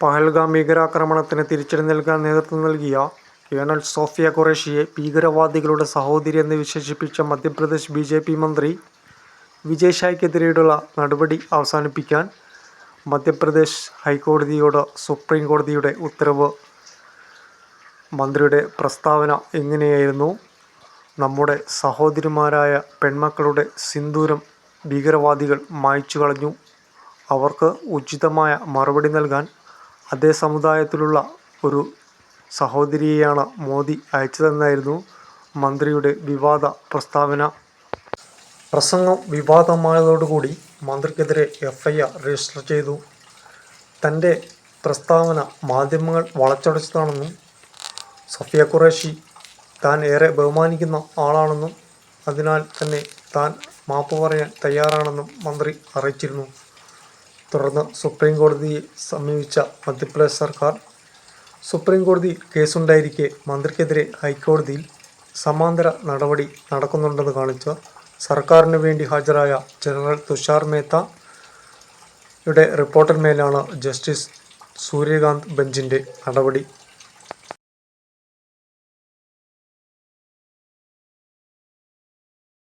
പഹൽഗാം ഭീകരാക്രമണത്തിന് തിരിച്ചടി നൽകാൻ നേതൃത്വം നൽകിയ കേണൽ സോഫിയ ഖുറേഷിയെ ഭീകരവാദികളുടെ സഹോദരി എന്ന് വിശേഷിപ്പിച്ച മധ്യപ്രദേശ് ബി ജെ പി മന്ത്രി വിജയ് ഷായ്ക്കെതിരെയുള്ള നടപടി അവസാനിപ്പിക്കാൻ മധ്യപ്രദേശ് ഹൈക്കോടതിയോട് സുപ്രീം കോടതിയുടെ ഉത്തരവ്. മന്ത്രിയുടെ പ്രസ്താവന എങ്ങനെയായിരുന്നു? നമ്മുടെ സഹോദരിമാരായ പെൺമക്കളുടെ സിന്ദൂരം ഭീകരവാദികൾ മായ്ച്ചു കളഞ്ഞു അവർക്ക് ഉചിതമായ മറുപടി നൽകാൻ അതേ സമുദായത്തിലുള്ള ഒരു സഹോദരിയെയാണ് മോദി അയച്ചതെന്നായിരുന്നു മന്ത്രിയുടെ വിവാദ പ്രസ്താവന. പ്രസംഗം വിവാദമായതോടുകൂടി മന്ത്രിക്കെതിരെ എഫ് ഐ ആർ രജിസ്റ്റർ ചെയ്തു. തന്റെ പ്രസ്താവന മാധ്യമങ്ങൾ വളച്ചൊടിച്ചതാണെന്നും സഫിയ ഖുറേഷി താൻ ഏറെ ബഹുമാനിക്കുന്ന ആളാണെന്നും അതിനാൽ തന്നെ താൻ മാപ്പ് പറയാൻ തയ്യാറാണെന്നും മന്ത്രി അറിയിച്ചിരുന്നു. തുടർന്ന് സുപ്രീം കോടതിയെ സമീപിച്ച മധ്യപ്രദേശ് സർക്കാർ സുപ്രീം കോടതി കേസുണ്ടായിരിക്കെ മന്ത്രിക്കെതിരെ ഹൈക്കോടതിയിൽ സമാന്തര നടപടി നടക്കുന്നുണ്ടെന്ന് കാണിച്ച് സർക്കാരിന് വേണ്ടി ഹാജരായ ജനറൽ തുഷാർ മേത്തയുടെ റിപ്പോർട്ടിന്മേലാണ് ജസ്റ്റിസ് സൂര്യകാന്ത് ബെഞ്ചിന്റെ നടപടി